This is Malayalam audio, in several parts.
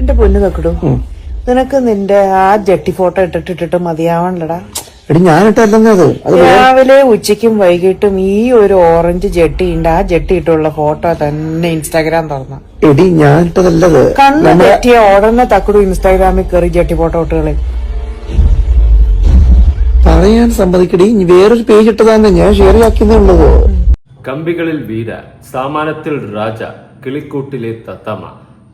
എന്റെ പൊന്നു തക്കിടു നിനക്ക് നിന്റെ ആ ജട്ടി ഫോട്ടോ ഇട്ടിട്ടിട്ട് മതിയാവണല്ലടാ. എടി ഞാനിട്ടല്ലെന്നേ അത്. അത് രാവിലെ ഉച്ചയ്ക്കും വൈകിട്ടും ഈ ഒരു ഓറഞ്ച് ജട്ടി ഉണ്ട്. ആ ജട്ടി ഇട്ടുള്ള ഫോട്ടോ തന്നെ ഇൻസ്റ്റാഗ്രാം തുറന്ന. എടി ഞാനിട്ടതല്ലത് കണ്ണ് തെറ്റിയ ഉടനെ തക്കടു ഇൻസ്റ്റാഗ്രാമിൽ കയറി ജട്ടി ഫോട്ടോ ഇട്ടുകളെ പറയാൻ സമ്മതിക്കടി. ഇനി വേറൊരു പേജ് ഇട്ടതാണ് ഞാൻ ഷെയർ ആക്കുന്നുള്ളത് കമ്പികളിൽ വീര സാമാനത്തിൽ രാജ കിളിക്കൂട്ടിലെ തത്തമ്മ.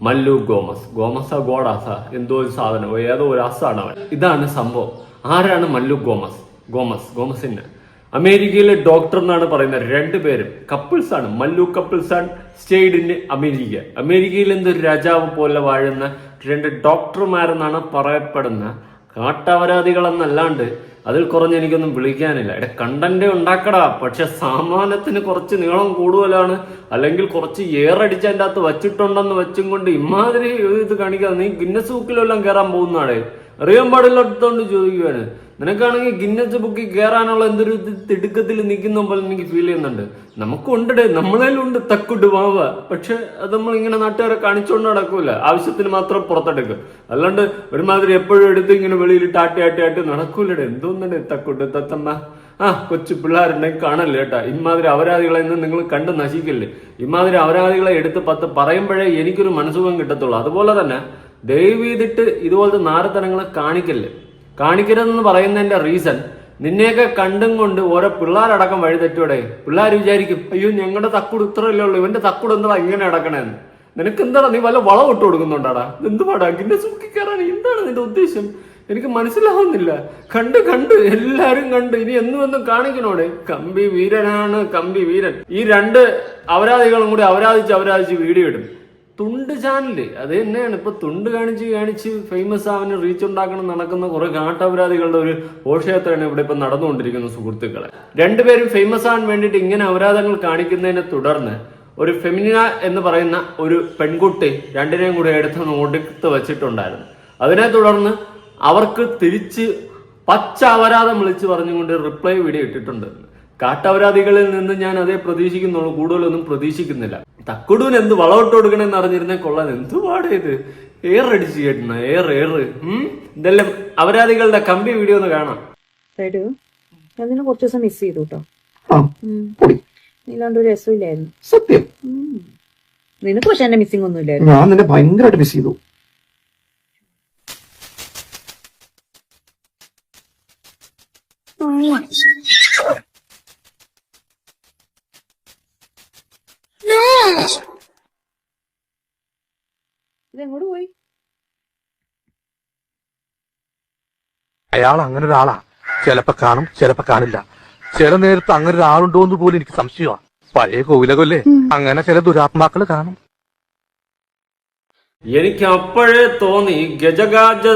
മല്ലു ഗോമസ്. ഗോമസ ഗോഡാസ. എന്തോ ഒരു സാധനം. ഏതോ ഒരു അസാണ് അവൻ. ഇതാണ് സംഭവം. ആരാണ് മല്ലു ഗോമസ്? ഗോമസ് ഗോമസിന്. അമേരിക്കയിലെ ഡോക്ടർ എന്നാണ് പറയുന്നത് രണ്ടുപേരും കപ്പിൾസ് ആണ് മല്ലു കപ്പിൾസ് ആണ് സ്റ്റേഡ് ഇൻ അമേരിക്ക. അമേരിക്കയിൽ എന്തൊരു രാജാവ് പോലെ വാഴുന്ന രണ്ട് ഡോക്ടർമാരെന്നാണ് പറയപ്പെടുന്ന കാട്ടപരാധികളെന്നല്ലാണ്ട് അതിൽ കുറഞ്ഞ് എനിക്കൊന്നും വിളിക്കാനില്ല. എടെ കണ്ടന്റ് ഉണ്ടാക്കടാ. പക്ഷെ സാമാനത്തിന് കുറച്ച് നീളം കൂടുതലാണ്. അല്ലെങ്കിൽ കുറച്ച് ഏറടിച്ച് അതിന്റെ അകത്ത് വച്ചിട്ടുണ്ടെന്ന് വെച്ചും കൊണ്ട് ഇമാതിരി ഇത് കാണിക്കാതെ നീ ഗിന്നസ് ബുക്കിലെല്ലാം കയറാൻ പോകുന്നതാണ് അറിയാൻ പാടില്ലാത്തതുകൊണ്ട് ചോദിക്കുവാണ്. നിനക്കാണെങ്കിൽ ഗിന്നസ് ബുക്കിൽ കയറാനുള്ള എന്തൊരു തിടുക്കത്തിൽ നിൽക്കുന്ന പോലെ എനിക്ക് ഫീൽ ചെയ്യുന്നുണ്ട്. നമുക്കുണ്ടേ നമ്മളതിലുണ്ട് തക്കുണ്ട് മാവ പക്ഷെ അത് നമ്മൾ ഇങ്ങനെ നാട്ടുകാരെ കാണിച്ചുകൊണ്ട് നടക്കൂല. ആവശ്യത്തിന് മാത്രം പുറത്തെടുക്കും. അല്ലാണ്ട് ഒരുമാതിരി എപ്പോഴും എടുത്ത് ഇങ്ങനെ വെളിയിൽ ടാട്ടി ആട്ടി ആട്ടി നടക്കൂലടെ എന്തോന്നടേ തക്കുണ്ട് തത്തമ്മ. ആ കൊച്ചു പിള്ളേരുണ്ടെങ്കിൽ കാണല്ലേ കേട്ടാ ഇമാതിരി അപരാധികളെ നിന്ന് നിങ്ങൾ കണ്ട് നശിക്കല്ലേ. ഇമാതിരി അപരാധികളെ എടുത്ത് പത്ത് പറയുമ്പോഴേ എനിക്കൊരു മനസ്സുഖം കിട്ടത്തുള്ളൂ. അതുപോലെ തന്നെ ദയവ് ചെയ്തിട്ട് ഇതുപോലത്തെ നാരത്തനങ്ങളെ കാണിക്കല്ലേ. കാണിക്കരുതെന്ന് പറയുന്നതിന്റെ റീസൺ നിന്നെയൊക്കെ കണ്ടും കൊണ്ട് ഓരോ പിള്ളേരടക്കം വഴി തെറ്റൂടെ പിള്ളേർ വിചാരിക്കും അയ്യോ ഞങ്ങളുടെ തക്കുട് ഇത്രയല്ലേ ഉള്ളൂ ഇവന്റെ തക്കുട് എന്താ ഇങ്ങനെ അടക്കണേന്ന് നിനക്ക് എന്താടാ നീ വല്ല വളം ഇട്ട് കൊടുക്കുന്നുണ്ടാടാ? എന്തുപാടാ നിന്നെ സുക്കി കയറാൻ എന്താണ് നിന്റെ ഉദ്ദേശം? എനിക്ക് മനസ്സിലാവുന്നില്ല. കണ്ട് കണ്ട് എല്ലാരും കണ്ട് ഇനി എന്നും എന്നും കാണിക്കണോടെ? കമ്പി വീരനാണ് കമ്പി വീരൻ. ഈ രണ്ട് അപരാധികളും കൂടി അപരാധിച്ച് അപരാധിച്ച് വീഡിയോ ഇടും. തുണ്ട് ചാനൽ അത് തന്നെയാണ്. ഇപ്പൊ തുണ്ട് കാണിച്ച് കാണിച്ച് ഫേമസ് ആവാൻ റീച്ച് ഉണ്ടാക്കണം നടക്കുന്ന കുറെ കാട്ടപരാധികളുടെ ഒരു ഘോഷയാത്രയാണ് ഇവിടെ ഇപ്പൊ നടന്നുകൊണ്ടിരിക്കുന്ന സുഹൃത്തുക്കളെ. രണ്ടുപേരും ഫേമസ് ആവാൻ വേണ്ടിയിട്ട് ഇങ്ങനെ അപരാധങ്ങൾ കാണിക്കുന്നതിനെ തുടർന്ന് ഒരു ഫെമിന എന്ന് പറയുന്ന ഒരു പെൺകുട്ടി രണ്ടിനെയും കൂടി എടുത്ത് നോട്ടിത്ത് വെച്ചിട്ടുണ്ടായിരുന്നു. അതിനെ തുടർന്ന് അവർക്ക് തിരിച്ച് പച്ച അപരാധം വിളിച്ച് പറഞ്ഞുകൊണ്ട് റിപ്ലൈ വീഡിയോ ഇട്ടിട്ടുണ്ട്. കാട്ടപരാധികളിൽ നിന്ന് ഞാൻ അതേ പ്രതീക്ഷിക്കുന്നുള്ളൂ. കൂടുതലൊന്നും പ്രതീക്ഷിക്കുന്നില്ല. തക്കുടൂന് എന്ത് വളമിട്ട് കൊടുക്കണമെന്ന് അറിഞ്ഞിരുന്നേ കൊള്ളാൻ എന്ത് പാടേത് ഇത്? എയർ അടിച്ച് കേട്ടണ എയർ എയർ ഉം? ഇതെല്ലാം അപരാധികളുടെ കമ്പി വീഡിയോ ഒന്ന് കാണാം. ഞാൻ നിന്നെ കുറച്ച് ദിവസം മിസ് ചെയ്തു കേട്ടോ ഇല്ലാണ്ട് ഒരു രസമില്ലായിരുന്നു. സത്യം? നിനക്ക് പക്ഷെ എന്റെ മിസ്സിംഗ് ഒന്നും ഇല്ലായിരുന്നു ഞാൻ നിന്നെ ഭയങ്കരമായിട്ട് മിസ് ചെയ്തു. ഇതെങ്ങോട്ട് പോയി. അയാൾ അങ്ങനെ ഒരാളാ ചിലപ്പോ കാണും ചിലപ്പോ കാണില്ല. ചില നേരത്ത് അങ്ങനെ ഒരാളുണ്ടോ എന്ന് പോലും എനിക്ക് സംശയമാണ് പഴയ കോവിലകൊല്ലേ? അങ്ങനെ ചില ദുരാത്മാക്കൾ കാണും. എനിക്ക് അപ്പോഴേ തോന്നി ഗജഗാജ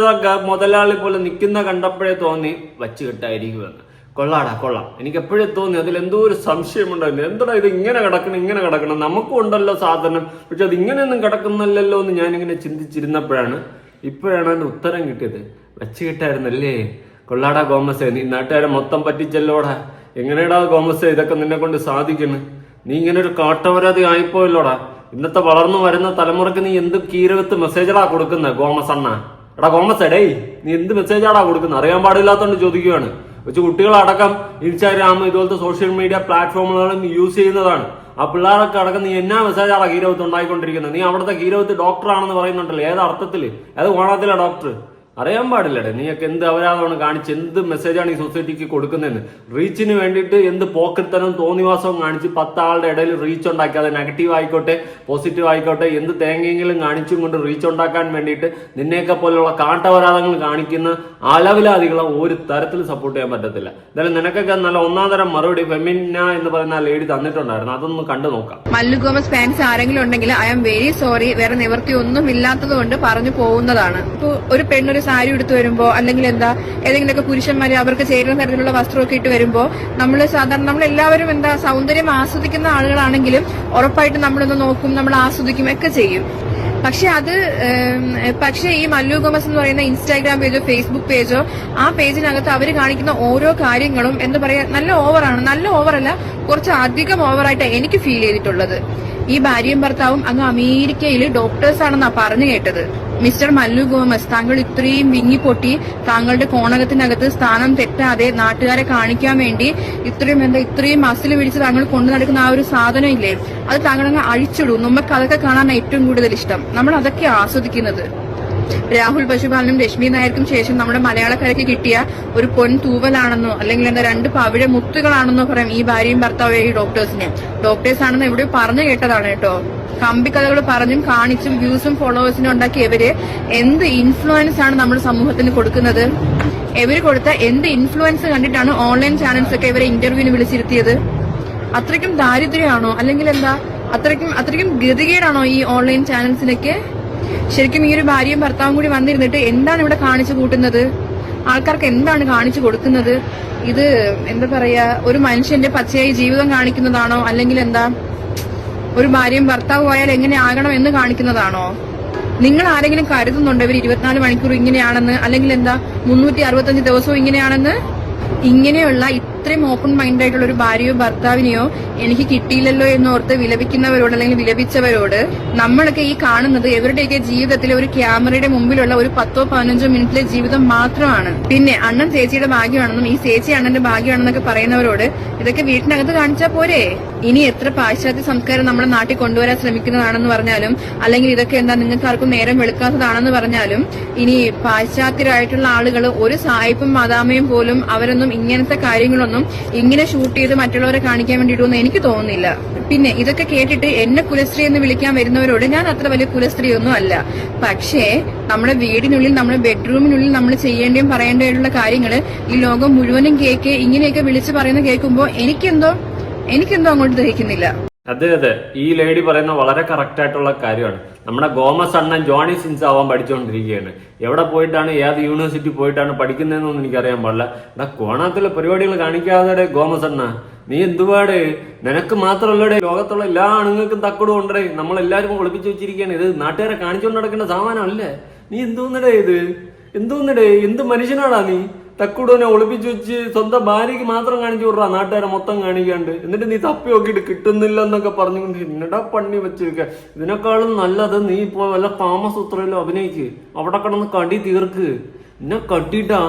മുതലാളി പോലെ നിൽക്കുന്ന കണ്ടപ്പോഴേ തോന്നി വച്ച് കെട്ടായിരിക്കുമെന്ന്. കൊള്ളാടാ കൊള്ളാം. എനിക്ക് എപ്പോഴും തോന്നി അതിൽ എന്തോ ഒരു സംശയമുണ്ടായിരുന്നു. എന്താടാ ഇത് ഇങ്ങനെ കിടക്കണം ഇങ്ങനെ കിടക്കണം? നമുക്കും ഉണ്ടല്ലോ സാധനം. പക്ഷെ അത് ഇങ്ങനെയൊന്നും കിടക്കുന്നില്ലല്ലോ എന്ന് ഞാനിങ്ങനെ ചിന്തിച്ചിരുന്നപ്പോഴാണ് ഇപ്പോഴാണ് അതിന് ഉത്തരം കിട്ടിയത്. വെച്ച് കിട്ടായിരുന്നല്ലേ? കൊള്ളാടാ ഗോമസേ നീ നാട്ടുകാരെ മൊത്തം പറ്റിച്ചല്ലോടാ. എങ്ങനെയാടാ ഗോമസേ ഇതൊക്കെ നിന്നെ കൊണ്ട് സാധിക്കുന്നു? നീ ഇങ്ങനെ ഒരു കാട്ടവരാതി ആയിപ്പോയല്ലോടാ. ഇന്നത്തെ വളർന്നു വരുന്ന തലമുറയ്ക്ക് നീ എന്ത് കീരകത്ത് മെസ്സേജടാ കൊടുക്കുന്നത് അണ്ണ എടാ ഗോമസ് എടേ നീ എന്ത് മെസ്സേജാടാ കൊടുക്കുന്നത് അറിയാൻ പാടില്ലാത്തോണ്ട് ചോദിക്കുകയാണ് വെച്ച് കുട്ടികളടക്കം ഇൻസ്റ്റാഗ്രാം ഇതുപോലത്തെ സോഷ്യൽ മീഡിയ പ്ലാറ്റ്ഫോമുകളും യൂസ് ചെയ്യുന്നതാണ്. ആ പിള്ളേരൊക്കെ അടക്കം നീ എന്നാ മെസ്സേജാണ് ഹീരോത്ത് ഉണ്ടായിക്കൊണ്ടിരിക്കുന്നത് നീ അവിടുത്തെ കീരവത്ത് ഡോക്ടറാണെന്ന് പറയുന്നുണ്ടല്ലോ. ഏത് അർത്ഥത്തിൽ ഏത് ഓണത്തിലെ ഡോക്ടർ അറിയാൻ പാടില്ലടേ. നീയൊക്കെ എന്ത് അപരാധമാണ് കാണിച്ച് എന്ത് മെസ്സേജാണ് ഈ സൊസൈറ്റിക്ക് കൊടുക്കുന്നതെന്ന്. റീച്ചിന് വേണ്ടിയിട്ട് എന്ത് പോക്കത്തനും തോന്നിവാസവും കാണിച്ച് പത്താളുടെ ഇടയിൽ റീച്ച് ഉണ്ടാക്കി. അത് നെഗറ്റീവ് ആയിക്കോട്ടെ പോസിറ്റീവ് ആയിക്കോട്ടെ എന്ത് തേങ്ങയെങ്കിലും കാണിച്ചും കൊണ്ട് റീച്ച് ഉണ്ടാക്കാൻ വേണ്ടിയിട്ട് നിന്നെയൊക്കെ പോലെയുള്ള കാട്ടപരാധങ്ങൾ കാണിക്കുന്ന അലവിലാദികളെ ഒരു തരത്തിൽ സപ്പോർട്ട് ചെയ്യാൻ പറ്റത്തില്ല. എന്തായാലും നിനക്കൊക്കെ നല്ല ഒന്നാം തരം മറുപടി ഫെമിന എന്ന് പറയുന്ന ലേഡി തന്നിട്ടുണ്ടായിരുന്നു. അതൊന്ന് കണ്ടു നോക്കാം. മല്ലുഗോമസ് ഫാൻസ് ആരെങ്കിലും ഉണ്ടെങ്കിൽ ഐ ആം വെരി സോറി വേറെ നിവൃത്തി ഒന്നും ഇല്ലാത്തത് കൊണ്ട് പറഞ്ഞു പോകുന്നതാണ് ഒരു പെണ്ണൊരു സാരി എടുത്തു വരുമ്പോൾ അല്ലെങ്കിൽ എന്താ ഏതെങ്കിലുമൊക്കെ പുരുഷന്മാര് അവർക്ക് ചേരുന്ന തരത്തിലുള്ള വസ്ത്രമൊക്കെ ഇട്ട് വരുമ്പോൾ നമ്മൾ സാധാരണ നമ്മൾ എല്ലാവരും എന്താ സൗന്ദര്യം ആസ്വദിക്കുന്ന ആളുകളാണെങ്കിലും ഉറപ്പായിട്ട് നമ്മളൊന്ന് നോക്കും നമ്മൾ ആസ്വദിക്കും ഒക്കെ ചെയ്യും. പക്ഷെ അത് പക്ഷെ ഈ മല്ലു ഗോമസ് എന്ന് പറയുന്ന ഇൻസ്റ്റാഗ്രാം പേജോ ഫേസ്ബുക്ക് പേജോ ആ പേജിനകത്ത് അവർ കാണിക്കുന്ന ഓരോ കാര്യങ്ങളും എന്താ പറയാ നല്ല ഓവറാണ് നല്ല ഓവറല്ല കുറച്ച് അധികം ഓവറായിട്ട് എനിക്ക് ഫീൽ ചെയ്തിട്ടുള്ളത്. ഈ ഭാര്യയും ഭർത്താവും അങ്ങ് അമേരിക്കയിൽ ഡോക്ടേഴ്സ് ആണെന്നാ പറഞ്ഞു കേട്ടത്. മിസ്റ്റർ മല്ലു ഗോമസ് താങ്കൾ ഇത്രയും വിങ്ങിപ്പൊട്ടി താങ്കളുടെ കോണകത്തിനകത്ത് സ്ഥാനം തെറ്റാതെ നാട്ടുകാരെ കാണിക്കാൻ വേണ്ടി ഇത്രയും എന്താ ഇത്രയും മസിൽ പിടിച്ച് താങ്കൾ കൊണ്ടു നടക്കുന്ന ആ ഒരു സാധനം ഇല്ലേ? അത് താങ്കൾ അങ്ങ് അഴിച്ചിടും. നമുക്ക് അതൊക്കെ കാണാൻ ഏറ്റവും കൂടുതൽ ഇഷ്ടം. നമ്മൾ അതൊക്കെ ആസ്വദിക്കുന്നത്. രാഹുൽ പശുപാലനും രശ്മി നായർക്കും ശേഷം നമ്മുടെ മലയാളക്കരയ്ക്ക് കിട്ടിയ ഒരു പൊൻ തൂവലാണെന്നോ അല്ലെങ്കിൽ എന്താ രണ്ട് പവിഴ മുത്തുകളാണെന്നോ പറയാം ഈ ഭാര്യയും ഭർത്താവും ഈ ഡോക്ടേഴ്സിനെ ഡോക്ടേഴ്സ് ആണെന്ന് എവിടെയോ പറഞ്ഞു കേട്ടതാണ് കേട്ടോ. കമ്പിക്കഥകൾ പറഞ്ഞും കാണിച്ചും വ്യൂസും ഫോളോവേഴ്സിനും ഉണ്ടാക്കിയ ഇവർ എന്ത് ഇൻഫ്ലുവൻസ് ആണ് നമ്മുടെ സമൂഹത്തിന് കൊടുക്കുന്നത്? ഇവർ കൊടുത്ത എന്ത് ഇൻഫ്ലുവൻസ് കണ്ടിട്ടാണ് ഓൺലൈൻ ചാനൽസ് ഒക്കെ ഇവരെ ഇന്റർവ്യൂവിന് വിളിച്ചിരുത്തിയത്? അത്രയ്ക്കും ദാരിദ്ര്യമാണോ? അല്ലെങ്കിൽ എന്താ? അത്രയ്ക്കും അത്രയ്ക്കും ഗതികേടാണോ ഈ ഓൺലൈൻ ചാനൽസിനൊക്കെ ശരിക്കും ഈ ഒരു ഭാര്യയും ഭർത്താവും കൂടി വന്നിരുന്നിട്ട് എന്താണ് ഇവിടെ കാണിച്ചു കൂട്ടുന്നത്? ആൾക്കാർക്ക് എന്താണ് കാണിച്ചു കൊടുക്കുന്നത്? ഇത് എന്താ പറയാ ഒരു മനുഷ്യന്റെ പച്ചയായി ജീവിതം കാണിക്കുന്നതാണോ? അല്ലെങ്കിൽ എന്താ ഒരു ഭാര്യയും ഭർത്താവ് ആയാൽ എങ്ങനെ ആകണം എന്ന് കാണിക്കുന്നതാണോ? നിങ്ങൾ ആരെങ്കിലും കരുതുന്നുണ്ടോ? ഇവർ ഇരുപത്തിനാല് മണിക്കൂർ ഇങ്ങനെയാണെന്ന്? അല്ലെങ്കിൽ എന്താ മുന്നൂറ്റി അറുപത്തഞ്ച് ദിവസവും ഇങ്ങനെയാണെന്ന്? ഇങ്ങനെയുള്ള ഇത്രയും ഓപ്പൺ മൈൻഡ് ആയിട്ടുള്ള ഒരു ഭാര്യയോ ഭർത്താവിനെയോ എനിക്ക് കിട്ടിയില്ലല്ലോ എന്നോർത്ത് വിലപിക്കുന്നവരോട് അല്ലെങ്കിൽ വിലപിച്ചവരോട് നമ്മളൊക്കെ ഈ കാണുന്നത് എവരുടെയൊക്കെ ജീവിതത്തിലെ ഒരു ക്യാമറയുടെ മുമ്പിലുള്ള ഒരു പത്തോ പതിനഞ്ചോ മിനിറ്റിലെ ജീവിതം മാത്രമാണ്. പിന്നെ അണ്ണൻ ചേച്ചിയുടെ ഭാഗ്യമാണെന്നും ഈ ചേച്ചി അണ്ണന്റെ ഭാഗ്യമാണെന്നൊക്കെ പറയുന്നവരോട് ഇതൊക്കെ വീട്ടിനകത്ത് കാണിച്ചാൽ പോരെ? ഇനി എത്ര പാശ്ചാത്യ സംസ്കാരം നമ്മുടെ നാട്ടിൽ കൊണ്ടുവരാൻ ശ്രമിക്കുന്നതാണെന്ന് പറഞ്ഞാലും അല്ലെങ്കിൽ ഇതൊക്കെ എന്താ നിങ്ങൾക്ക് ആർക്കും നേരം വെളുക്കാത്തതാണെന്ന് പറഞ്ഞാലും ഇനി പാശ്ചാത്യരായിട്ടുള്ള ആളുകൾ ഒരു സായിപ്പും മാതാമയും പോലും അവരൊന്നും ഇങ്ങനത്തെ കാര്യങ്ങളൊന്നും ഇങ്ങനെ ഷൂട്ട് ചെയ്ത് മറ്റുള്ളവരെ കാണിക്കാൻ വേണ്ടിയിട്ടൊന്നും എനിക്ക് തോന്നുന്നില്ല. പിന്നെ ഇതൊക്കെ കേട്ടിട്ട് എന്നെ കുലസ്ത്രീ എന്ന് വിളിക്കാൻ വരുന്നവരോട് ഞാൻ അത്ര വലിയ കുലസ്ത്രീ ഒന്നും അല്ല. പക്ഷേ നമ്മുടെ വീടിനുള്ളിൽ നമ്മുടെ ബെഡ്റൂമിനുള്ളിൽ നമ്മൾ ചെയ്യേണ്ടിയും പറയേണ്ടതായിട്ടുള്ള കാര്യങ്ങൾ ഈ ലോകം മുഴുവനും കേക്ക് ഇങ്ങനെയൊക്കെ വിളിച്ച് പറയുന്ന കേൾക്കുമ്പോൾ എനിക്കെന്തോ എനിക്കെന്തോ അങ്ങോട്ട് ദഹിക്കുന്നില്ല. അതെ അതെ. ഈ ലേഡി പറയുന്ന വളരെ കറക്റ്റ് ആയിട്ടുള്ള കാര്യമാണ്. നമ്മുടെ ഗോമസ് അണ്ണൻ ജോണി സിൻസ് ആവാൻ പഠിച്ചുകൊണ്ടിരിക്കുകയാണ് എവിടെ പോയിട്ടാണ് ഏത് യൂണിവേഴ്സിറ്റി പോയിട്ടാണ് പഠിക്കുന്നതെന്നൊന്നും എനിക്കറിയാൻ പാടില്ല. ഇവിടെ കോണാത്തിലെ പരിപാടികൾ കാണിക്കാതെ ഗോമസ് അണ്ണ. നീ എന്തുപാട് നിനക്ക് മാത്രമല്ലടേ ലോകത്തുള്ള എല്ലാ ആണുങ്ങൾക്കും തക്കടും ഉണ്ടേ നമ്മളെല്ലാവരും ഒളിപ്പിച്ചു വെച്ചിരിക്കുകയാണ്. ഇത് നാട്ടുകാരെ കാണിച്ചുകൊണ്ട് നടക്കേണ്ട സാമാനമല്ലേ? നീ എന്തോന്നിടേ ഇത്? എന്തോന്നിടേ? എന്ത് മനുഷ്യനാടാ നീ? തക്കുടനെ ഒളിപ്പിച്ചു വെച്ച് സ്വന്തം ഭാര്യയ്ക്ക് മാത്രം കാണിച്ചു വിടുക നാട്ടുകാരെ മൊത്തം കാണിക്കാണ്ട്. എന്നിട്ട് നീ തപ്പി നോക്കിയിട്ട് കിട്ടുന്നില്ല എന്നൊക്കെ പറഞ്ഞുകൊണ്ട് എന്നടാ പണി വെച്ചിരിക്ക ഇതിനേക്കാളും നല്ലത് നീ ഇപ്പോ വല്ല കാമസൂത്രയിലോ അഭിനയിക്ക്. അവിടെ കിടന്ന് കടി തീർക്ക്. എന്നെ കട്ടിട്ടാ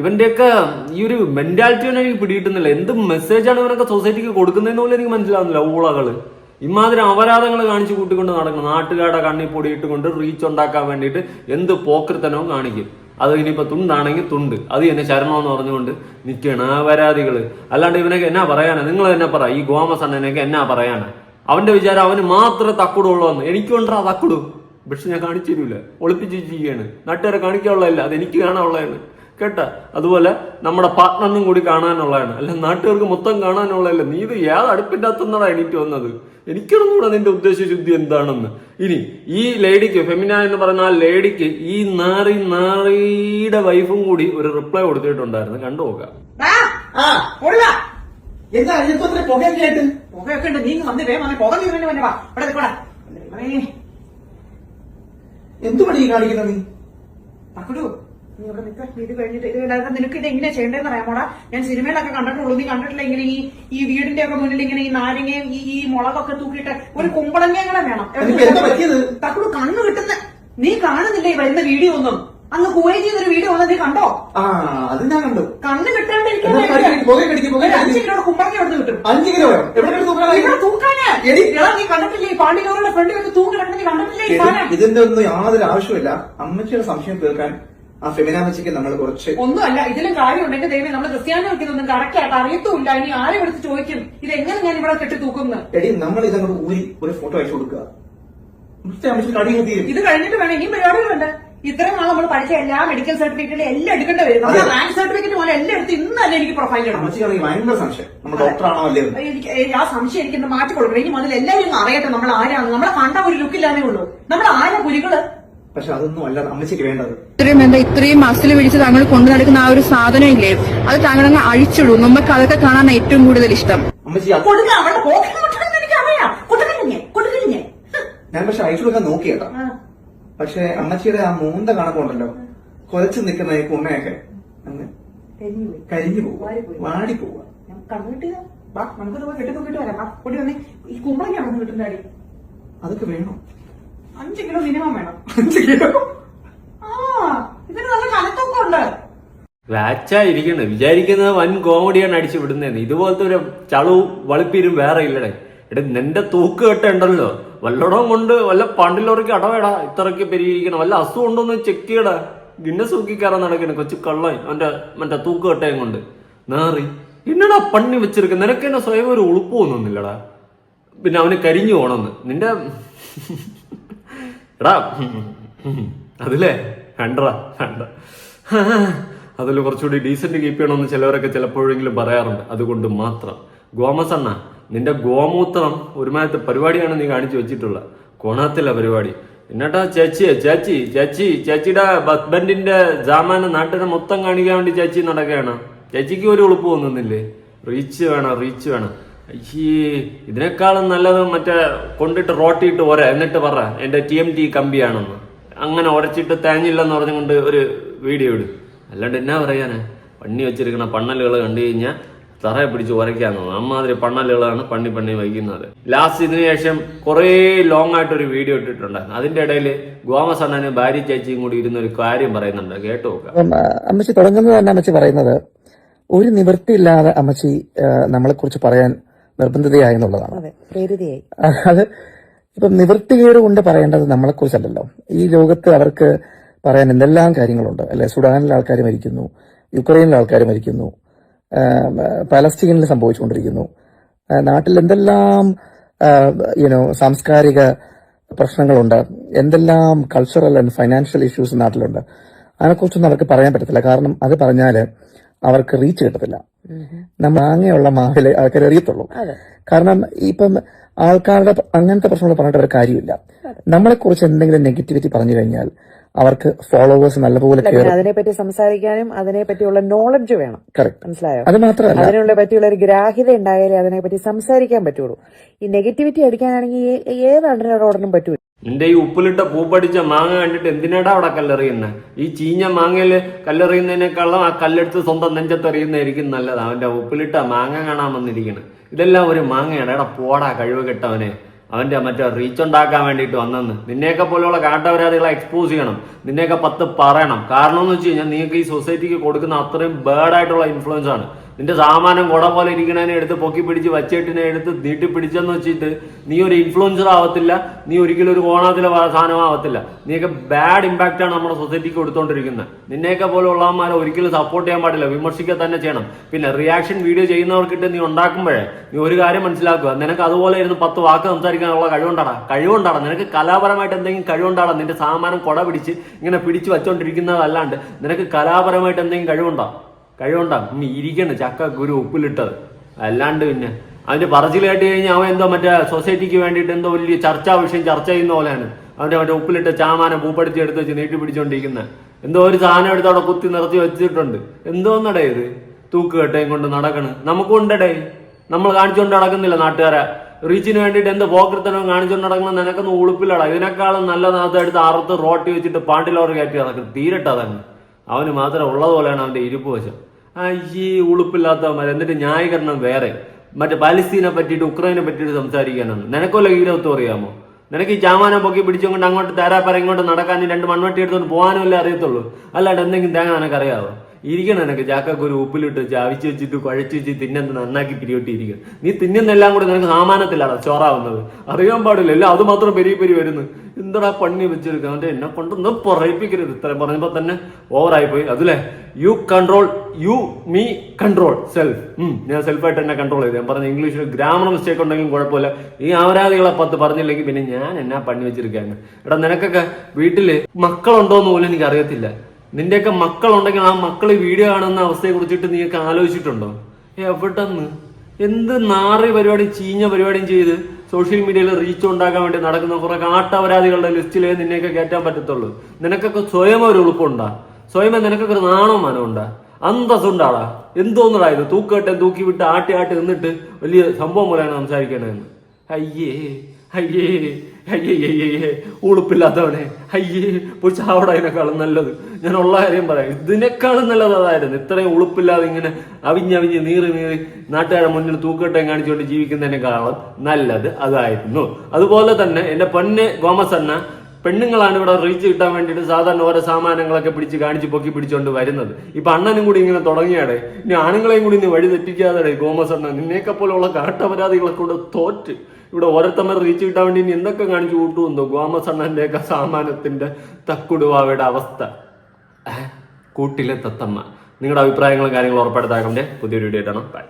ഇവന്റെയൊക്കെ ഈ ഒരു മെന്റാലിറ്റി തന്നെ എനിക്ക് പിടികിട്ടുന്നില്ല. എന്ത് മെസ്സേജാണ് ഇവനൊക്കെ സൊസൈറ്റിക്ക് കൊടുക്കുന്നതെന്ന് പോലും എനിക്ക് മനസ്സിലാവുന്നില്ല ഊളകൾ. ഇമാതിരി അപരാധങ്ങൾ കാണിച്ചു കൂട്ടിക്കൊണ്ട് നടക്കണം നാട്ടുകാരുടെ കണ്ണി പൊടിയിട്ടുകൊണ്ട് റീച്ച് ഉണ്ടാക്കാൻ വേണ്ടിയിട്ട് എന്ത് പോക്കൃത്തനവും കാണിക്കും. അത് ഇനിയിപ്പോൾ തുണ്ടാണെങ്കിൽ തുണ്ട്. അത് എന്നെ ശരണമെന്ന് പറഞ്ഞുകൊണ്ട് നിൽക്കുകയാണ് ആ പരാതികൾ. അല്ലാണ്ട് ഇവനൊക്കെ എന്നാ പറയാനാ? നിങ്ങൾ തന്നെ പറ. ഈ ഗോമസ് അണ്ണനൊക്കെ എന്നാ പറയാനാ? അവന്റെ വിചാരം അവന് മാത്രമേ തക്കുടുള്ളൂ എന്ന് എനിക്കുണ്ടാ തക്കുടു. പക്ഷെ ഞാൻ കാണിച്ചു തരൂല. ഒളിപ്പിച്ച് വെച്ചിരിക്കുകയാണ്. നാട്ടുകാരെ കാണിക്കാനുള്ളതല്ല. അത് എനിക്ക് കാണാനുള്ളതാണ്. കേട്ടാ? അതുപോലെ നമ്മുടെ പാർട്ട്ണറിനും കൂടി കാണാനുള്ളതാണ്. അല്ല നാട്ടുകാർക്ക് മൊത്തം കാണാനുള്ളതല്ല? നീ ഇത് ഏത് അടുപ്പിന്റെ അകത്തുനിന്നാണ് എണീറ്റ് വന്നത്? എനിക്കറിഞ്ഞൂടാ നിന്റെ ഉദ്ദേശശുദ്ധി എന്താണെന്ന്. ഇനി ഈ ലേഡിക്ക് ഫെമിന എന്ന് പറഞ്ഞ ആ ലേഡിക്ക് ഈ നാറി നാറിയുടെ വൈഫും കൂടി ഒരു റിപ്ലൈ കൊടുത്തിട്ടുണ്ടായിരുന്നു. കണ്ടു നോക്കാം. എന്താ പുകയൊക്കെ ഉണ്ട്. നീ വന്ന് വേഗം പുക വാ. ഇവിടെ നിൽക്കോടാ എന്തു പണി ഈ കാണിക്കുന്ന നീ തക്കടു നീ ഇവിടെ നിൽക്ക ഇത് കഴിഞ്ഞിട്ട് ഇത് നിനക്ക് ഇത് എങ്ങനെയാ ചെയ്യേണ്ടതെന്ന് അറിയാമോടാ. ഞാൻ സിനിമയിലൊക്കെ കണ്ടിട്ടുള്ളൂ നീ കണ്ടിട്ടില്ല ഇങ്ങനെ ഈ ഈ വീടിന്റെ ഒക്കെ മുന്നിൽ ഇങ്ങനെ ഈ നാരങ്ങയും ഈ ഈ മുളകൊക്കെ തൂക്കിയിട്ട് ഒരു കുമ്പളങ്ങ വേണം? തക്കടു കണ്ണ് കിട്ടുന്ന നീ കാണുന്നില്ല ഈ വരുന്ന വീഡിയോ ഒന്നും? അന്ന് കുവൈറ്റ് ചെയ്തൊരു വീഡിയോ വന്നത് നീ കണ്ടോ? ആ അത് ഞാൻ കണ്ടു. കണ്ണ് കിട്ടാണ്ടിരിക്കാൻ അഞ്ച് കടിക്ക്. കിലോ കുമ്പളങ്ങ കിട്ടും? അഞ്ച് നീ കണ്ടിട്ടില്ലേ ഫ്രണ്ടിൽ വെച്ച് കിടക്കുന്ന കണ്ടിട്ടില്ലേ ഇതിന്റെ ഒന്നും യാതൊരു ആവശ്യമില്ല അമ്മച്ചിയുടെ സംശയം തീർക്കാൻ ആ ഫെമിനാമച്ചിക്ക് നമ്മൾ കുറച്ച് ഒന്നുമല്ല ഇതിലും കാര്യമുണ്ടെങ്കിൽ ദൈവം നമ്മൾ ക്രിസ്ത്യാനി നോക്കിയതൊന്നും കറക്റ്റ് ആയിട്ട് അറിയത്തുമില്ല. ഇനി ആരെ വിളിച്ച് ചോദിക്കും? ഇത് എങ്ങനെ ഞാൻ ഇവിടെ കെട്ടി തൂക്കുന്നു? എടി നമ്മൾ ഇതങ്ങോട്ട് ഊരി ഒരു ഫോട്ടോ അയച്ചു കൊടുക്കുക. തീരും ഇത് കഴിഞ്ഞിട്ട് വേണം. ഇനിയും പരിപാടികളുണ്ട് ഇത്രയും നാൾ നമ്മൾ പഠിച്ച എല്ലാ മെഡിക്കൽ സർട്ടിഫിക്കറ്റിലും എല്ലാം എടുക്കേണ്ടി വരും. നമ്മുടെ. റാങ്ക് സർട്ടിഫിക്കറ്റ് പോലെ എല്ലാം എടുത്ത് ഇന്ന് തന്നെ എനിക്ക് പ്രൊഫൈൽ ഭയങ്കര സംശയം. നമ്മൾ ഡോക്ടറാണോ അല്ലേ. എനിക്ക് ആ സംശയം എനിക്ക് മാറ്റി കൊടുക്കണം ഇനി മുതൽ എല്ലാവരും അറിയട്ടെ നമ്മൾ ആരാണ് നമ്മളെ കണ്ട ഒരു ലുക്കില്ലാന്നേ ഉള്ളൂ. നമ്മൾ ആരാ പുലികൾ? പക്ഷെ അതൊന്നും അല്ല അമ്മച്ചിക്ക് വേണ്ടത്. ഇത്രയും എന്താ ഇത്രയും മസിൽ പിടിച്ച് താങ്കൾ കൊണ്ടു നടക്കുന്ന ആ ഒരു സാധനം ഇല്ലേ അത് താങ്കൾ അങ്ങ് അഴിച്ചിടും. നമുക്ക് അതൊക്കെ കാണാൻ ഏറ്റവും കൂടുതൽ ഇഷ്ടം. അമ്മച്ചി ഞാൻ പക്ഷെ അയച്ചു കൊടുക്കാൻ നോക്കിയേട്ടാ. പക്ഷെ അമ്മച്ചിയുടെ ആ മൂന്ത കണക്കുണ്ടല്ലോ. കൊലച്ചു നിൽക്കുന്ന ഈ കുണ്ണയൊക്കെ അങ്ങ് കരിഞ്ഞു പോവുക. വാടി പോവുക. നമുക്ക് കെട്ടി തൂക്കിട്ട് വരാം. ഈ കുമ്പളങ്ങ വന്ന് കിട്ടുന്ന അതൊക്കെ വേണം. അഞ്ച് കിലോ മിനിമം വേണം. അഞ്ച് കിലോ? ആ ഇതിന് നല്ല കനത്തൊക്കെ ഉണ്ട്. വാച്ചായിരിക്കണേ വിചാരിക്കുന്നത് വൻ കോമഡിയാണ് അടിച്ചു വിടുന്നതെന്ന്. ഇതുപോലത്തെ ഒരു ചളു വളിപ്പീരും വേറെ ഇല്ലടേ. എടാ നിന്റെ തൂക്ക് കെട്ടുണ്ടല്ലോ വല്ലടവും കൊണ്ട് വല്ല പണ്ടിലോർക്ക് അടവേടാ. ഇത്രയ്ക്ക് പെരിയിരിക്കണം. വല്ല അസുഖം ഉണ്ടോന്ന് ചെക്ക് ചെയ്യടാ. ഗിന്നസ് കയറാൻ നടക്കണേ. കൊച്ചു കള്ളൻ. അവന്റെ മറ്റേ തൂക്ക് കെട്ടയും കൊണ്ട്. നേറി. എന്നടാ പണ്ണി വെച്ചിരിക്ക? നിനക്ക് എന്നെ സ്വയം ഒരു ഉളുപ്പ് തോന്നുന്നില്ലടാ. പിന്നെ അവന് കരിഞ്ഞു പോണെന്ന്. നിന്റെ എടാ അതില്ലേ വേണ്ടടാ വേണ്ട അതിൽ കുറച്ചുകൂടി ഡീസന്റ് കീപ്പ് ചെയ്യണമെന്ന് ചിലവരൊക്കെ ചിലപ്പോഴെങ്കിലും പറയാറുണ്ട്. അതുകൊണ്ട് മാത്രം. ഗോമസ് അണ്ണ നിന്റെ ഗോമൂത്രം ഒരുമാനത്തെ പരിപാടിയാണ് നീ കാണിച്ചു വെച്ചിട്ടുള്ളത് കോണാത്തില്ല പരിപാടി. എന്നിട്ടാ ചേച്ചി ചേച്ചി ചേച്ചി ചേച്ചിയുടെ ഹസ്ബൻഡിന്റെ ജാമാന നാട്ടിനെ മൊത്തം കാണിക്കാൻ വേണ്ടി ചേച്ചി നടക്കുകയാണ്. ചേച്ചിക്ക് ഒരു ഉളുപ്പ് തോന്നുന്നില്ലേ റീച്ച് വേണം റീച്ച് വേണം. അയ്യേ ഇതിനേക്കാളും നല്ലത് മറ്റേ കൊണ്ടിട്ട് റോട്ടിയിട്ട് ഒര എന്നിട്ട് പറ എന്റെ ടി എം ടി കമ്പിയാണെന്ന്. അങ്ങനെ ഉരച്ചിട്ട് തേഞ്ഞില്ലെന്ന് പറഞ്ഞുകൊണ്ട് ഒരു വീഡിയോ ഇടും. അല്ലാണ്ട് എന്നാ പറയാനാ? പണ്ണി വെച്ചിരിക്കുന്ന പണ്ണലുകൾ കണ്ടു കഴിഞ്ഞാൽ തറയെ പിടിച്ച് ഉരയ്ക്കാൻ തോന്നും അമ്മാതിരി പണ്ണലുകളാണ് പണ്ണി പണ്ണി വഹിക്കുന്നത് ലാസ്റ്റ് ഇതിനു ശേഷം കുറേ ലോങ് ആയിട്ട് ഒരു വീഡിയോ ഇട്ടിട്ടുണ്ട് അതിന്റെ ഇടയിൽ ഗോമസ് അണ്ണന് ഭാര്യ ചേച്ചിയും കൂടി ഇരുന്ന ഒരു കാര്യം പറയുന്നുണ്ട്. കേട്ടു അമ്മച്ചി തുടങ്ങുന്നത് തന്നെ അമ്മച്ചി പറയുന്നത് ഒരു നിവൃത്തിയില്ലാതെ അമ്മച്ചി നമ്മളെ കുറിച്ച് പറയാൻ നിർബന്ധിതയായി എന്നുള്ളതാണ്. അതെ ഇപ്പം നിവൃത്തികേട് കൊണ്ട് പറയേണ്ടത് നമ്മളെ കുറിച്ചല്ലല്ലോ ഈ ലോകത്ത് അവർക്ക് പറയാൻ എന്തെല്ലാം കാര്യങ്ങളുണ്ട്. അല്ലെ സുഡാനിലെ ആൾക്കാർ മരിക്കുന്നു യുക്രൈനിലെ ആൾക്കാർ മരിക്കുന്നു പാലസ്തീനിൽ സംഭവിച്ചുകൊണ്ടിരിക്കുന്നു. നാട്ടിൽ എന്തെല്ലാം യുനോ സാംസ്കാരിക പ്രശ്നങ്ങളുണ്ട്. എന്തെല്ലാം കൾച്ചറൽ ആൻഡ് ഫൈനാൻഷ്യൽ ഇഷ്യൂസ് നാട്ടിലുണ്ട്. അതിനെക്കുറിച്ചൊന്നും അവർക്ക് പറയാൻ പറ്റത്തില്ല. കാരണം അത് പറഞ്ഞാൽ അവർക്ക് റീച്ച് കിട്ടത്തില്ല. നമ്മൾ ആങ്ങയുള്ള മാവിലെ ആൾക്കാർ അറിയത്തുള്ളൂ. കാരണം ഇപ്പം ആൾക്കാരുടെ അങ്ങനത്തെ പ്രശ്നങ്ങൾ പറഞ്ഞിട്ട് ഒരു കാര്യമില്ല. നമ്മളെ കുറിച്ച് എന്തെങ്കിലും നെഗറ്റിവിറ്റി പറഞ്ഞു കഴിഞ്ഞാൽ അവർക്ക് ഫോളോവേഴ്സ് നല്ലപോലെ അതിനെപ്പറ്റി സംസാരിക്കാനും അതിനെപ്പറ്റിയുള്ള നോളജ് വേണം. മനസ്സിലായോ? അത് മാത്രമല്ല അതിനുള്ള പറ്റിയുള്ള ഒരു ഗ്രാഹ്യത ഉണ്ടായാലേ അതിനെപ്പറ്റി സംസാരിക്കാൻ പറ്റുള്ളൂ. ഈ നെഗറ്റിവിറ്റി അടിക്കാനാണെങ്കിൽ ഏതാണ്ടിനോടനും ഏത് പറ്റൂല. നിന്റെ ഈ ഉപ്പിലിട്ട പൂപ്പടിച്ച മാങ്ങ കണ്ടിട്ട് എന്തിനാടാ അവിടെ കല്ലെറിയുന്നത് ഈ ചീഞ്ഞ മാങ്ങയിൽ കല്ലെറിയുന്നതിനേക്കാളും ആ കല്ലെടുത്ത് സ്വന്തം നെഞ്ചത്തെറിയുന്നതായിരിക്കും നല്ലത്. അവന്റെ ഉപ്പിലിട്ട മാങ്ങ കാണാൻ വന്നിരിക്കുന്നത് ഇതെല്ലാം ഒരു മാങ്ങയാണ്. എടാ പോടാ കഴിവ് കെട്ടവനെ. അവന്റെ മറ്റേ റീച്ച് ഉണ്ടാക്കാൻ വേണ്ടിയിട്ട് വന്നെന്ന്. നിന്നെയൊക്കെ പോലെയുള്ള കാട്ടവരാതികളെ എക്സ്പോസ് ചെയ്യണം. നിന്നെയൊക്കെ പത്ത് പറയണം. കാരണം എന്ന് വെച്ച് കഴിഞ്ഞാൽ നിങ്ങൾക്ക് ഈ സൊസൈറ്റിക്ക് കൊടുക്കുന്ന അത്രയും ബേഡായിട്ടുള്ള ഇൻഫ്ലുവൻസ് ആണ്. നിന്റെ സാമാനം കുട പോലെ ഇരിക്കണേനെ എടുത്ത് പൊക്കി പിടിച്ച് വച്ചേട്ടിനെ എടുത്ത് നീട്ടി പിടിച്ചെന്ന് വെച്ചിട്ട് നീ ഒരു ഇൻഫ്ലുവൻസർ ആവത്തില്ല. നീ ഒരിക്കലും ഒരു കോണാത്തിലെ സാധനം ആവത്തില്ല. നീയൊക്കെ ബാഡ് ഇമ്പാക്റ്റ് ആണ് നമ്മുടെ സൊസൈറ്റിക്ക് കൊടുത്തോണ്ടിരിക്കുന്നത് നിന്നെയൊക്കെ പോലെ ഉള്ളവന്മാരെ ഒരിക്കലും സപ്പോർട്ട് ചെയ്യാൻ പാടില്ല. വിമർശിക്കുക തന്നെ ചെയ്യണം. പിന്നെ റിയാക്ഷൻ വീഡിയോ ചെയ്യുന്നവർക്കിട്ട് നീ ഉണ്ടാക്കുമ്പോഴേ നീ ഒരു കാര്യം മനസ്സിലാക്കുക. നിനക്ക് അതുപോലെ ഇരുന്ന് പത്ത് വാക്ക് സംസാരിക്കാനുള്ള കഴിവുണ്ടാടാ. കഴിവുണ്ടാടാ. നിനക്ക് കലാപരമായിട്ട് എന്തെങ്കിലും കഴിവുണ്ടാടാ. നിന്റെ സാമാനം കൊട പിടിച്ച് ഇങ്ങനെ പിടിച്ച് വച്ചോണ്ടിരിക്കുന്നതല്ലാണ്ട് നിനക്ക് കലാപരമായിട്ട് എന്തെങ്കിലും കഴിവുണ്ടോ? കഴിവുണ്ടാ? ഇനി ഇരിക്കണ്ട. ചക്ക ഗുരു ഉപ്പിലിട്ടത്. അല്ലാണ്ട് പിന്നെ അവന്റെ പറച്ചിൽ കേട്ട് കഴിഞ്ഞാൽ അവൻ എന്തോ മറ്റേ സൊസൈറ്റിക്ക് വേണ്ടിയിട്ട് എന്തോ വലിയ ചർച്ചാ വിഷയം ചർച്ച ചെയ്യുന്ന പോലെയാണ്. അവന്റെ മറ്റേ ഉപ്പിലിട്ട ചാമാനം പൂപ്പടിച്ച് എടുത്ത് വെച്ച് നീട്ടി പിടിച്ചോണ്ടിരിക്കുന്നത് എന്തോ ഒരു സാധനം എടുത്ത് അവിടെ കുത്തി നിർത്തി വെച്ചിട്ടുണ്ട്. എന്തോ എന്തോന്നടേ ഇത്? തൂക്ക് കെട്ടയും കൊണ്ട് നടക്കണ്. നമുക്കുണ്ടടേ നമ്മൾ കാണിച്ചുകൊണ്ട് നടക്കുന്നില്ല നാട്ടുകാരെ. റീച്ചിന് വേണ്ടിയിട്ട് എന്ത് പോക്കൃത്തനവും കാണിച്ചുകൊണ്ട് നടക്കണം നിനക്കൊന്നും ഉളുപ്പില്ലടാ. ഇതിനേക്കാളും നല്ല അതെടുത്ത് അറുത്ത് റോട്ടി വെച്ചിട്ട് പാണ്ടിലോർ കയറ്റി നടക്കും തീരട്ടാ അവന് മാത്രം ഉള്ളത് പോലെയാണ് അവന്റെ ഇരിപ്പ് വശം. ഈ ഉളുപ്പില്ലാത്തവന്മാർ എന്നിട്ട് ന്യായീകരണം വേറെ. മറ്റേ പാലസ്തീനെ പറ്റിയിട്ട് ഉക്രൈനെ പറ്റിയിട്ട് സംസാരിക്കാനാണ്. നിനക്കൊല്ല ഹീരോത്വം അറിയാമോ? നിനക്ക് ഈ ചാമാനം പൊക്കി പിടിച്ചുകൊണ്ട് അങ്ങോട്ട് തേരാപ്പര ഇങ്ങോട്ട് നടക്കാൻ രണ്ട് മൺവെട്ടി എടുത്തോണ്ട് പോകാനും അല്ലേ അറിയത്തുള്ളൂ? അല്ലാണ്ട് എന്തെങ്കിലും തേങ്ങ നിനക്കറിയാവോ? ഇരിക്കണം നിനക്ക് ചാക്ക ഉപ്പിലിട്ട് ചാവിച്ച് വെച്ചിട്ട് കുഴച്ച് വെച്ച് തിന്നെന്ത് നന്നാക്കി പിരിയോട്ടിയിരിക്കും നീ തിന്നുന്നെല്ലാം കൂടെ നിനക്ക് ഹാമാനത്തിലാണ് ചോറാവുന്നത്. അറിയാൻ പാടില്ല. എല്ലാം അത് മാത്രം പെരി പെരി വരുന്നു. എന്തടാ പണി വെച്ചെടുക്കുക അവന്റെ എന്നെ കൊണ്ടൊന്നും പറയിപ്പിക്കരുത്. ഇത്രയും പറഞ്ഞപ്പോ തന്നെ ഓവറായി പോയി അതല്ലേ you control you me control self ഞാൻ സെൽഫായിട്ട് എന്നെ കൺട്രോൾ ചെയ്ത്. ഞാൻ പറഞ്ഞ ഇംഗ്ലീഷിൽ ഗ്രാമർ മിസ്റ്റേക്ക് ഉണ്ടെങ്കിലും കുഴപ്പമില്ല. ഈ ആരാധികളെ പത്ത് പറഞ്ഞില്ലെങ്കിൽ പിന്നെ ഞാൻ എന്നാ പണി വെച്ചിരിക്കുകയാണ് എടാ നിനക്കൊക്കെ വീട്ടിൽ മക്കളുണ്ടോന്ന് പോലും എനിക്ക് അറിയത്തില്ല നിന്റെയൊക്കെ മക്കളുണ്ടെങ്കിൽ ആ മക്കൾ വീഡിയോ കാണുന്ന അവസ്ഥയെ കുറിച്ചിട്ട് നീയൊക്കെ ആലോചിച്ചിട്ടുണ്ടോ? എവിടെന്ന്? എന്ത് നാറി പരിപാടി ചീഞ്ഞ പരിപാടിയും ചെയ്ത് സോഷ്യൽ മീഡിയയിൽ റീച്ച് ഉണ്ടാക്കാൻ വേണ്ടി നടക്കുന്ന കുറെ കാട്ടപരാധികളുടെ ലിസ്റ്റിലേ നിന്നെയൊക്കെ കയറ്റാൻ പറ്റത്തുള്ളൂ. നിനക്കൊക്കെ സ്വയം ഒരു ഉളുപ്പുണ്ടാ. സ്വയം നിനക്കൊക്കെ ഒരു നാണോ മാനം ഉണ്ടാ? അന്തസ്സുണ്ടാടാ എന്തോന്നടാ ഇത്? തൂക്കട്ടെ തൂക്കി വിട്ട് ആട്ടി ആട്ടി നിന്നിട്ട് വലിയ സംഭവം പോലെയാണ് സംസാരിക്കണതെന്ന് അയ്യേ. അയ്യേ അയ്യേ അയ്യേ ഉളുപ്പില്ലാത്തവനെ. അയ്യേ പോയി ചാവടതിനേക്കാളും നല്ലത്. ഞാൻ ഉള്ള കാര്യം പറയാം. ഇതിനേക്കാളും നല്ലത് അതായിരുന്നു. ഇത്രയും ഉളുപ്പില്ലാതെ ഇങ്ങനെ അവിഞ്ഞവിഞ്ഞ് നീറി നീറി നാട്ടുകാരുടെ മുന്നിൽ തൂക്കട്ടയും കാണിച്ചുകൊണ്ട് ജീവിക്കുന്നതിനേക്കാളും നല്ലത് അതായിരുന്നു. അതുപോലെ തന്നെ എന്റെ പൊന്നെ അണ്ണ പെണ്ണുങ്ങളാണ് ഇവിടെ റീച്ച് കിട്ടാൻ വേണ്ടിയിട്ട് സാധാരണ ഓരോ സാമാനങ്ങളൊക്കെ പിടിച്ച് കാണിച്ച് പൊക്കി പിടിച്ചുകൊണ്ട് വരുന്നത്. ഇപ്പൊ അണ്ണനും കൂടി ഇങ്ങനെ തുടങ്ങിയാടെ. ഇനി ആണുങ്ങളെയും കൂടി ഇന്ന് വഴി തെറ്റിക്കാതെ ഗോമസ് അണ്ണ. നിന്നെയൊക്കെ പോലെയുള്ള കാട്ടപരാധികളെ കൊണ്ട് തോറ്റ്. ഇവിടെ ഓരോരുത്തമ്മ റീച്ച് കിട്ടാൻ വേണ്ടി ഇനി എന്തൊക്കെ കാണിച്ചു കൂട്ടുമെന്നോ എന്തോ? ഗോമസണ്ണന്റെ ഒക്കെ സാമാനത്തിന്റെ തക്കുടുവാവയുടെ അവസ്ഥ. കൂട്ടിലെ തത്തമ്മ. നിങ്ങളുടെ അഭിപ്രായങ്ങളും കാര്യങ്ങളും ഉറപ്പെടുത്താക്കണ്ടേ പുതിയൊരു വീഡിയോ ആയിട്ടാണ്. ബൈ